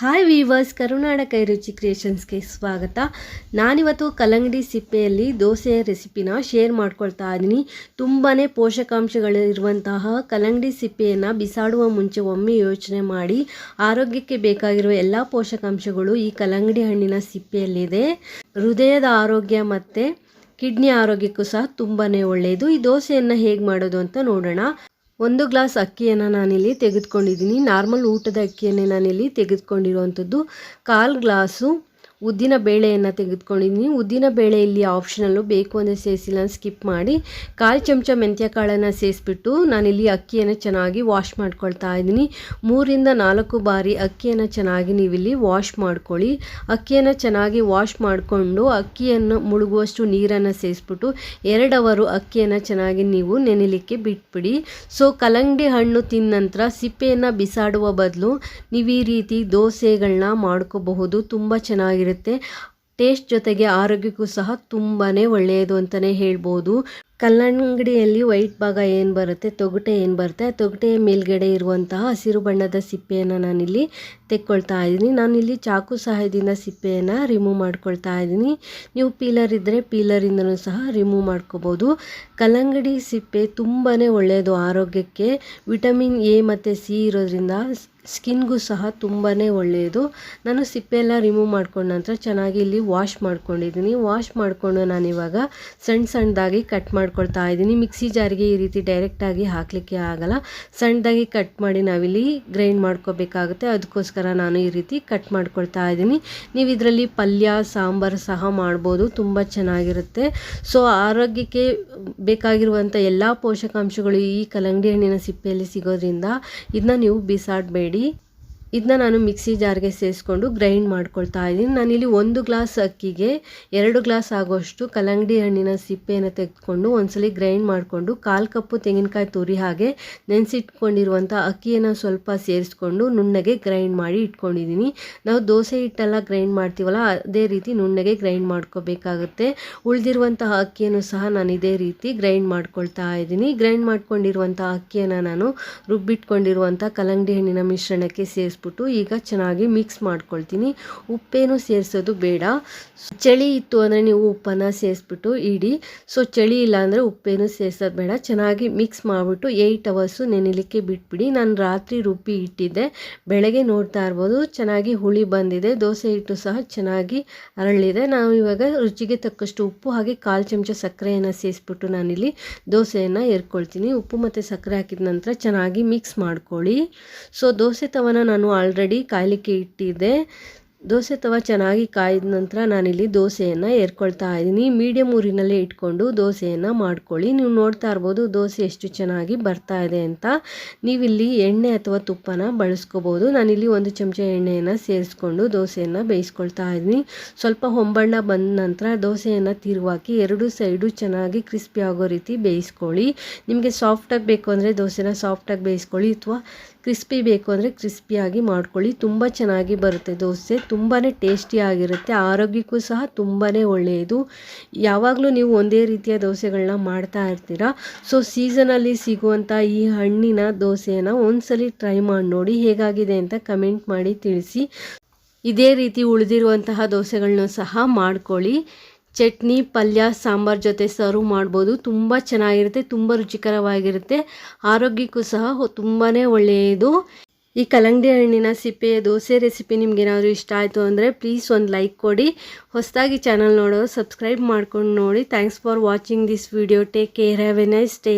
Hi viewers ಕರುನಾಡ ಕೈರುಚಿ ಕ್ರಿಯೇಷನ್ಸ್ಗೆ ಸ್ವಾಗತ. ನಾನಿವತ್ತು ಕಲ್ಲಂಗಡಿ ಸಿಪ್ಪೆಯಲ್ಲಿ ದೋಸೆಯ ರೆಸಿಪಿನ ಶೇರ್ ಮಾಡ್ಕೊಳ್ತಾ ಇದ್ದೀನಿ. ತುಂಬಾ ಪೋಷಕಾಂಶಗಳಿರುವಂತಹ ಕಲ್ಲಂಗಡಿ ಸಿಪ್ಪೆಯನ್ನು ಬಿಸಾಡುವ ಮುಂಚೆ ಒಮ್ಮೆ ಯೋಚನೆ ಮಾಡಿ, ಆರೋಗ್ಯಕ್ಕೆ ಬೇಕಾಗಿರುವ ಎಲ್ಲ ಪೋಷಕಾಂಶಗಳು ಈ ಕಲ್ಲಂಗಡಿ ಹಣ್ಣಿನ ಸಿಪ್ಪೆಯಲ್ಲಿದೆ. ಹೃದಯದ ಆರೋಗ್ಯ ಮತ್ತು ಕಿಡ್ನಿ ಆರೋಗ್ಯಕ್ಕೂ ಸಹ ತುಂಬಾ ಒಳ್ಳೆಯದು. ಈ ದೋಸೆಯನ್ನು ಹೇಗೆ ಮಾಡೋದು ಅಂತ ನೋಡೋಣ. ಒಂದು ಗ್ಲಾಸ್ ಅಕ್ಕಿಯನ್ನು ನಾನಿಲ್ಲಿ ತೆಗೆದುಕೊಂಡಿದ್ದೀನಿ. ನಾರ್ಮಲ್ ಊಟದ ಅಕ್ಕಿಯನ್ನೇ ನಾನಿಲ್ಲಿ ತೆಗೆದುಕೊಂಡಿರುವಂಥದ್ದು. ಕಾಲು ಗ್ಲಾಸು ಉದ್ದಿನ ಬೇಳೆಯನ್ನು ತೆಗೆದುಕೊಂಡಿದ್ದೀನಿ ಉದ್ದಿನ ಬೇಳೆ ಇಲ್ಲಿ ಆಪ್ಷನಲ್ಲು ಬೇಕು ಅಂದರೆ ಸೇರಿಸಿಲ್ಲ ಸ್ಕಿಪ್ ಮಾಡಿ, ಕಾಲು ಚಮಚ ಮೆಂತ್ಯ ಕಾಳನ್ನು ಸೇರಿಸ್ಬಿಟ್ಟು ನಾನಿಲ್ಲಿ ಅಕ್ಕಿಯನ್ನು ಚೆನ್ನಾಗಿ ವಾಶ್ ಮಾಡ್ಕೊಳ್ತಾ ಇದ್ದೀನಿ. ಮೂರಿಂದ ನಾಲ್ಕು ಬಾರಿ ಅಕ್ಕಿಯನ್ನು ಚೆನ್ನಾಗಿ ನೀವಿಲ್ಲಿ ವಾಶ್ ಮಾಡ್ಕೊಳ್ಳಿ. ಅಕ್ಕಿಯನ್ನು ಚೆನ್ನಾಗಿ ವಾಶ್ ಮಾಡಿಕೊಂಡು ಅಕ್ಕಿಯನ್ನು ಮುಳುಗುವಷ್ಟು ನೀರನ್ನು ಸೇರಿಸ್ಬಿಟ್ಟು ಎರಡವರು ಅಕ್ಕಿಯನ್ನು ಚೆನ್ನಾಗಿ ನೀವು ನೆನೆಲಿಕ್ಕೆ ಬಿಟ್ಬಿಡಿ. ಸೊ ಕಲಂಗಡಿ ಹಣ್ಣು ತಿಂದ ನಂತರ ಸಿಪ್ಪೆಯನ್ನು ಬಿಸಾಡುವ ಬದಲು ನೀವು ಈ ರೀತಿ ದೋಸೆಗಳನ್ನ ಮಾಡ್ಕೋಬಹುದು. ತುಂಬ ಚೆನ್ನಾಗಿರುತ್ತೆ. ಇರುತ್ತೆ. ಟೇಸ್ಟ್ ಜೊತೆಗೆ ಆರೋಗ್ಯಕ್ಕೂ ಸಹ ತುಂಬಾ ಒಳ್ಳೆಯದು ಅಂತಲೇ ಹೇಳ್ಬೋದು. ಕಲ್ಲಂಗಡಿಯಲ್ಲಿ ವೈಟ್ ಭಾಗ ಏನು ಬರುತ್ತೆ, ತೊಗಟೆ ಏನು ಬರುತ್ತೆ, ಆ ತೊಗಟೆಯ ಮೇಲ್ಗಡೆ ಇರುವಂತಹ ಹಸಿರು ಬಣ್ಣದ ಸಿಪ್ಪೆಯನ್ನು ನಾನಿಲ್ಲಿ ತೆಕ್ಕೊಳ್ತಾ ಇದ್ದೀನಿ. ನಾನಿಲ್ಲಿ ಚಾಕು ಸಹಾಯದಿಂದ ಸಿಪ್ಪೆಯನ್ನು ರಿಮೂವ್ ಮಾಡ್ಕೊಳ್ತಾ ಇದ್ದೀನಿ. ನೀವು ಪೀಲರ್ ಇದ್ದರೆ ಪೀಲರಿಂದಲೂ ಸಹ ರಿಮೂವ್ ಮಾಡ್ಕೋಬೋದು. ಕಲ್ಲಂಗಡಿ ಸಿಪ್ಪೆ ತುಂಬಾ ಒಳ್ಳೆಯದು ಆರೋಗ್ಯಕ್ಕೆ. ವಿಟಮಿನ್ ಎ ಮತ್ತು ಸಿ ಇರೋದ್ರಿಂದ ಸ್ಕಿನ್ಗೂ ಸಹ ತುಂಬಾ ಒಳ್ಳೆಯದು. ನಾನು ಸಿಪ್ಪೆಲ್ಲ ರಿಮೂವ್ ಮಾಡ್ಕೊಂಡ ನಂತರ ಚೆನ್ನಾಗಿ ಇಲ್ಲಿ ವಾಶ್ ಮಾಡ್ಕೊಂಡಿದ್ದೀನಿ. ವಾಶ್ ಮಾಡಿಕೊಂಡು ನಾನಿವಾಗ ಸಣ್ಣ ಸಣ್ಣದಾಗಿ ಕಟ್ ಮಾಡ್ಕೊಳ್ತಾ ಇದ್ದೀನಿ. ಮಿಕ್ಸಿ ಜಾರಿಗೆ ಈ ರೀತಿ ಡೈರೆಕ್ಟಾಗಿ ಹಾಕಲಿಕ್ಕೆ ಆಗಲ್ಲ. ಸಣ್ಣದಾಗಿ ಕಟ್ ಮಾಡಿ ನಾವಿಲ್ಲಿ ಗ್ರೈಂಡ್ ಮಾಡ್ಕೋಬೇಕಾಗುತ್ತೆ. ಅದಕ್ಕೋಸ್ಕರ ನಾನು ಈ ರೀತಿ ಕಟ್ ಮಾಡ್ಕೊಳ್ತಾ ಇದ್ದೀನಿ. ನೀವು ಇದರಲ್ಲಿ ಪಲ್ಯ, ಸಾಂಬಾರು ಸಹ ಮಾಡ್ಬೋದು. ತುಂಬ ಚೆನ್ನಾಗಿರುತ್ತೆ. ಸೊ ಆರೋಗ್ಯಕ್ಕೆ ಬೇಕಾಗಿರುವಂಥ ಎಲ್ಲ ಪೋಷಕಾಂಶಗಳು ಈ ಕಲಂಗಡಿ ಹಣ್ಣಿನ ಸಿಪ್ಪೆಯಲ್ಲಿ ಸಿಗೋದ್ರಿಂದ ಇದನ್ನ ನೀವು ಬಿಸಾಡಬೇಡಿ. ಇದನ್ನ ನಾನು ಮಿಕ್ಸಿ ಜಾರ್ಗೆ ಸೇರಿಸ್ಕೊಂಡು ಗ್ರೈಂಡ್ ಮಾಡ್ಕೊಳ್ತಾ ಇದ್ದೀನಿ. ನಾನಿಲ್ಲಿ ಒಂದು ಗ್ಲಾಸ್ ಅಕ್ಕಿಗೆ ಎರಡು ಗ್ಲಾಸ್ ಆಗೋಷ್ಟು ಕಲ್ಲಂಗಡಿ ಹಣ್ಣಿನ ಸಿಪ್ಪೆಯನ್ನು ತೆಗೆದುಕೊಂಡು ಒಂದ್ಸಲಿ ಗ್ರೈಂಡ್ ಮಾಡಿಕೊಂಡು ಕಾಲು ಕಪ್ಪು ತೆಂಗಿನಕಾಯಿ ತುರಿ ಹಾಗೆ ನೆನೆಸಿಟ್ಕೊಂಡಿರುವಂಥ ಅಕ್ಕಿಯನ್ನು ಸ್ವಲ್ಪ ಸೇರಿಸ್ಕೊಂಡು ನುಣ್ಣಗೆ ಗ್ರೈಂಡ್ ಮಾಡಿ ಇಟ್ಕೊಂಡಿದ್ದೀನಿ. ನಾವು ದೋಸೆ ಹಿಟ್ಟೆಲ್ಲ ಗ್ರೈಂಡ್ ಮಾಡ್ತೀವಲ್ಲ, ಅದೇ ರೀತಿ ನುಣ್ಣಗೆ ಗ್ರೈಂಡ್ ಮಾಡ್ಕೋಬೇಕಾಗುತ್ತೆ. ಉಳಿದಿರುವಂತಹ ಅಕ್ಕಿಯನ್ನು ಸಹ ನಾನು ಇದೇ ರೀತಿ ಗ್ರೈಂಡ್ ಮಾಡ್ಕೊಳ್ತಾ ಇದ್ದೀನಿ. ಗ್ರೈಂಡ್ ಮಾಡ್ಕೊಂಡಿರುವಂಥ ಅಕ್ಕಿಯನ್ನು ನಾನು ರುಬ್ಬಿಟ್ಕೊಂಡಿರುವಂಥ ಕಲ್ಲಂಗಡಿ ಹಣ್ಣಿನ ಮಿಶ್ರಣಕ್ಕೆ ಸೇರಿಸ್ ಸೇರಿಸ್ಬಿಟ್ಟು ಈಗ ಚೆನ್ನಾಗಿ ಮಿಕ್ಸ್ ಮಾಡ್ಕೊಳ್ತೀನಿ. ಉಪ್ಪೇನು ಸೇರಿಸೋದು ಬೇಡ. ಚಳಿ ಇತ್ತು ಅಂದರೆ ನೀವು ಉಪ್ಪನ್ನು ಸೇರಿಸ್ಬಿಟ್ಟು ಇಡಿ. ಸೊ ಚಳಿ ಇಲ್ಲ ಅಂದರೆ ಉಪ್ಪೇನು ಸೇರಿಸೋದು ಬೇಡ. ಚೆನ್ನಾಗಿ ಮಿಕ್ಸ್ ಮಾಡಿಬಿಟ್ಟು ಏಯ್ಟ್ ಅವರ್ಸು ನೆನೆಲಿಕ್ಕೆ ಬಿಟ್ಬಿಡಿ. ನಾನು ರಾತ್ರಿ ರುಬ್ಬಿ ಇಟ್ಟಿದ್ದೆ. ಬೆಳಗ್ಗೆ ನೋಡ್ತಾ ಇರ್ಬೋದು. ಚೆನ್ನಾಗಿ ಹುಳಿ ಬಂದಿದೆ. ದೋಸೆ ಹಿಟ್ಟು ಸಹ ಚೆನ್ನಾಗಿ ಅರಳಿದೆ. ನಾವು ಇವಾಗ ರುಚಿಗೆ ತಕ್ಕಷ್ಟು ಉಪ್ಪು ಹಾಗೆ ಕಾಲು ಚಮಚ ಸಕ್ಕರೆಯನ್ನು ಸೇರಿಸ್ಬಿಟ್ಟು ನಾನಿಲ್ಲಿ ದೋಸೆಯನ್ನು ಎರ್ಕೊಳ್ತೀನಿ. ಉಪ್ಪು ಮತ್ತು ಸಕ್ಕರೆ ಹಾಕಿದ ನಂತರ ಚೆನ್ನಾಗಿ ಮಿಕ್ಸ್ ಮಾಡ್ಕೊಳ್ಳಿ. ಸೊ ದೋಸೆ ತವನ ನಾನು ಆಲ್ರೆಡಿ ಕಾಯಲಿಕ್ಕೆ ಇಟ್ಟಿದ್ದೆ. ದೋಸೆ ತವ ಚೆನ್ನಾಗಿ ಕಾಯ್ದ ನಂತರ ನಾನಿಲ್ಲಿ ದೋಸೆಯನ್ನು ಏರ್ಕೊಳ್ತಾ ಇದ್ದೀನಿ. ಮೀಡಿಯಮ್ ಊರಿನಲ್ಲೇ ಇಟ್ಕೊಂಡು ದೋಸೆಯನ್ನು ಮಾಡ್ಕೊಳ್ಳಿ. ನೀವು ನೋಡ್ತಾ ಇರ್ಬೋದು ದೋಸೆ ಎಷ್ಟು ಚೆನ್ನಾಗಿ ಬರ್ತಾ ಇದೆ ಅಂತ. ನೀವಿಲ್ಲಿ ಎಣ್ಣೆ ಅಥವಾ ತುಪ್ಪನ ಬಳಸ್ಕೋಬೋದು. ನಾನಿಲ್ಲಿ ಒಂದು ಚಮಚ ಎಣ್ಣೆಯನ್ನು ಸೇರಿಸ್ಕೊಂಡು ದೋಸೆಯನ್ನು ಬೇಯಿಸ್ಕೊಳ್ತಾ ಇದ್ದೀನಿ. ಸ್ವಲ್ಪ ಹೊಂಬಣ್ಣ ಬಂದ ನಂತರ ದೋಸೆಯನ್ನು ತಿರುವಾಕಿ ಎರಡು ಸೈಡು ಚೆನ್ನಾಗಿ ಕ್ರಿಸ್ಪಿ ಆಗೋ ರೀತಿ ಬೇಯಿಸ್ಕೊಳ್ಳಿ. ನಿಮಗೆ ಸಾಫ್ಟಾಗಿ ಬೇಕು ಅಂದರೆ ದೋಸೆನ ಸಾಫ್ಟಾಗಿ ಬೇಯಿಸ್ಕೊಳ್ಳಿ ಅಥವಾ ಕ್ರಿಸ್ಪಿ ಬೇಕು ಅಂದರೆ ಕ್ರಿಸ್ಪಿಯಾಗಿ ಮಾಡ್ಕೊಳ್ಳಿ. ತುಂಬ ಚೆನ್ನಾಗಿ ಬರುತ್ತೆ ದೋಸೆ. ತುಂಬಾ ಟೇಸ್ಟಿಯಾಗಿರುತ್ತೆ ಆರೋಗ್ಯಕ್ಕೂ ಸಹ ತುಂಬಾ ಒಳ್ಳೆಯದು. ಯಾವಾಗಲೂ ನೀವು ಒಂದೇ ರೀತಿಯ ದೋಸೆಗಳನ್ನ ಮಾಡ್ತಾ ಇರ್ತೀರ. ಸೊ ಸೀಸನಲ್ಲಿ ಸಿಗುವಂಥ ಈ ಹಣ್ಣಿನ ದೋಸೆಯನ್ನು ಒಂದ್ಸಲಿ ಟ್ರೈ ಮಾಡಿ ನೋಡಿ ಹೇಗಾಗಿದೆ ಅಂತ ಕಮೆಂಟ್ ಮಾಡಿ ತಿಳಿಸಿ. ಇದೇ ರೀತಿ ಉಳಿದಿರುವಂತಹ ದೋಸೆಗಳನ್ನ ಸಹ ಮಾಡ್ಕೊಳ್ಳಿ. ಚಟ್ನಿ, ಪಲ್ಯ, ಸಾಂಬಾರ್ ಜೊತೆ ಸರ್ವ್ ಮಾಡ್ಬೋದು. ತುಂಬ ಚೆನ್ನಾಗಿರುತ್ತೆ, ತುಂಬ ರುಚಿಕರವಾಗಿರುತ್ತೆ. ಆರೋಗ್ಯಕ್ಕೂ ಸಹ ತುಂಬಾ ಒಳ್ಳೆಯದು. ಈ ಕಲ್ಲಂಗಡಿ ಹಣ್ಣಿನ ಸಿಪ್ಪೆಯ ದೋಸೆ ರೆಸಿಪಿ ನಿಮಗೇನಾದರೂ ಇಷ್ಟ ಆಯಿತು ಅಂದರೆ ಪ್ಲೀಸ್ ಒಂದು ಲೈಕ್ ಕೊಡಿ. ಹೊಸದಾಗಿ ಚಾನಲ್ ನೋಡೋರು ಸಬ್ಸ್ಕ್ರೈಬ್ ಮಾಡ್ಕೊಂಡು ನೋಡಿ. Thanks for watching this video take care have a nice day